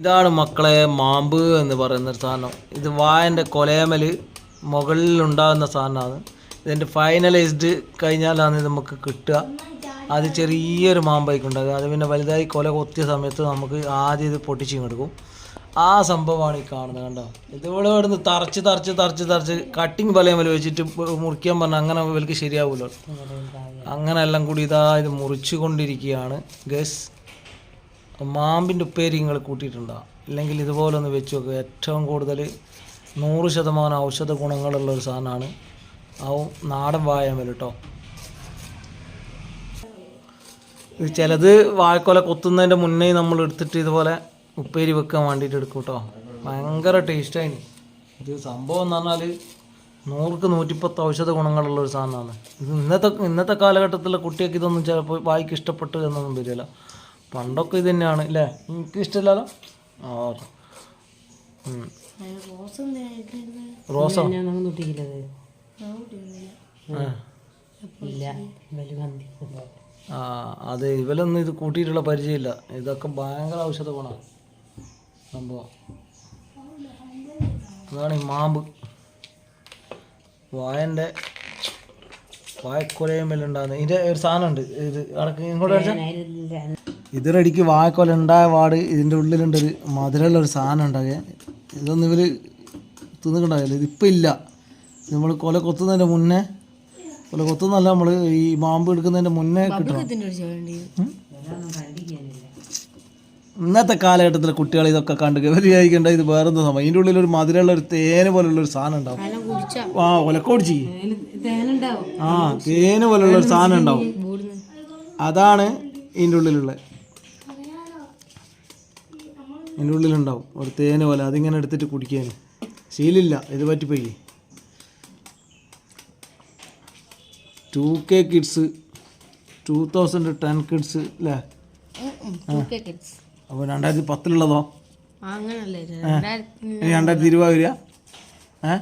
ഇതാണ് മക്കളെ മാമ്പ് എന്ന് പറയുന്ന ഒരു സാധനം. ഇത് വായന്റെ കൊലയമൽ മുകളിൽ ഉണ്ടാകുന്ന സാധനമാണ്. ഇതിന്റെ ഫൈനലൈസ്ഡ് കഴിഞ്ഞാലാണ് ഇത് നമുക്ക് കിട്ടുക. അത് ചെറിയൊരു മാമ്പായിക്കും ഉണ്ടാകുക അത് പിന്നെ വലുതായി കൊല കൊത്തിയ സമയത്ത് നമുക്ക് ആദ്യം ഇത് പൊട്ടിച്ചു കൊടുക്കും ആ സംഭവമാണ് ഈ കാണുന്നത് കണ്ടോ? ഇതുപോലെ ഇവിടുന്ന് തറച്ച് തറച്ച് തറച്ച് തറച്ച് കട്ടിങ് വലയമല വെച്ചിട്ട് മുറിക്കാൻ പറഞ്ഞാൽ അങ്ങനെ ഇവർക്ക് ശരിയാവുമല്ലോ അങ്ങനെ എല്ലാം കൂടി ഇതാ ഇത് മുറിച്ചു കൊണ്ടിരിക്കുകയാണ് ഗസ് മാമ്പിന്റെ ഉപ്പേരി നിങ്ങൾ കൂട്ടിയിട്ടുണ്ടോ? അല്ലെങ്കിൽ ഇതുപോലെ ഒന്ന് വെച്ച് നോക്കുക ഏറ്റവും കൂടുതൽ നൂറ് ശതമാനം ഔഷധ ഗുണങ്ങളുള്ള ഒരു സാധനമാണ്. ആ നാടൻ വായമൽ കേട്ടോ. ഇത് ചിലത് വാഴക്കൊല കൊത്തുന്നതിന്റെ മുന്നേ നമ്മൾ എടുത്തിട്ട് ഇതുപോലെ ഉപ്പേരി വെക്കാൻ വേണ്ടിയിട്ട് എടുക്കും കേട്ടോ. ഭയങ്കര ടേസ്റ്റായിന് ഇത് സംഭവം എന്ന് പറഞ്ഞാൽ നൂറുക്ക് നൂറ്റിപ്പത്ത് ഔഷധ ഗുണങ്ങളുള്ള ഒരു സാധനമാണ്. ഇത് ഇന്നത്തെ ഇന്നത്തെ കാലഘട്ടത്തിലെ കുട്ടികൾക്ക് ഇതൊന്നും ചിലപ്പോൾ വായിക്ക് ഇഷ്ടപ്പെട്ടു എന്നൊന്നും വരില്ല. പണ്ടൊക്കെ ഇത് തന്നെയാണ് അല്ലേ എനിക്ക് ഇഷ്ടമില്ലല്ലോ ആ. റോസോ? ആ. അതെ ഇവലൊന്നും ഇത് കൂട്ടിയിട്ടുള്ള പരിചയമില്ല. ഇതൊക്കെ ഭയങ്കര ഔഷധ ഗുണമാണ് സംഭവം. അതാണ് ഈ മാമ്പ്. വായന്റെ വായക്കൊലയുമ്പോഴുണ്ടാകുന്നത് ഇതിന്റെ ഒരു സാധനമുണ്ട്. ഇത് അടക്ക് ഇങ്ങോട്ട് ഇതിനടിക്ക് വാഴക്കൊല ഉണ്ടായ പാട് ഇതിന്റെ ഉള്ളിലുണ്ടൊരു മധുരമുള്ള ഒരു സാധനം ഉണ്ടാകുക ഇതൊന്നും ഇവർ തിന്നിട്ടുണ്ടാകില്ല ഇതിപ്പോൾ ഇല്ല. നമ്മൾ കൊല കൊത്തുന്നതിന്റെ മുന്നേ കൊല കൊത്തുന്നല്ല നമ്മൾ ഈ മാമ്പ് എടുക്കുന്നതിന്റെ മുന്നേ കിട്ടണം? ഇന്നത്തെ കാലഘട്ടത്തിലെ കുട്ടികൾ ഇതൊക്കെ കണ്ട് ഗവലിയായിക്കണ്ട ഇത് വേറെന്താ സംഭവം? ഇതിന്റെ ഉള്ളിൽ ഒരു മധുരമുള്ള ഒരു തേന് പോലുള്ള ഒരു സാധനം ഉണ്ടാവും. ആ ഒലക്കോടിച്ച് ആ തേന് പോലുള്ള ഒരു സാധനം ഉണ്ടാവും. അതാണ് ഇതിന്റെ ഉള്ളിലുള്ളത്. ഇതിന്റെ ഉള്ളിലുണ്ടാവും. ഒരു തേന് പോലെ അതിങ്ങനെ എടുത്തിട്ട് കുടിക്കാൻ. ശീലില്ല ഇത് പറ്റിപ്പോയി. Two K kids two thousand ten kids അല്ലേ അപ്പോൾ രണ്ടായിരത്തി പത്തിലുള്ളതോ? രണ്ടായിരത്തി ഇരുപത് വരിക ഏ?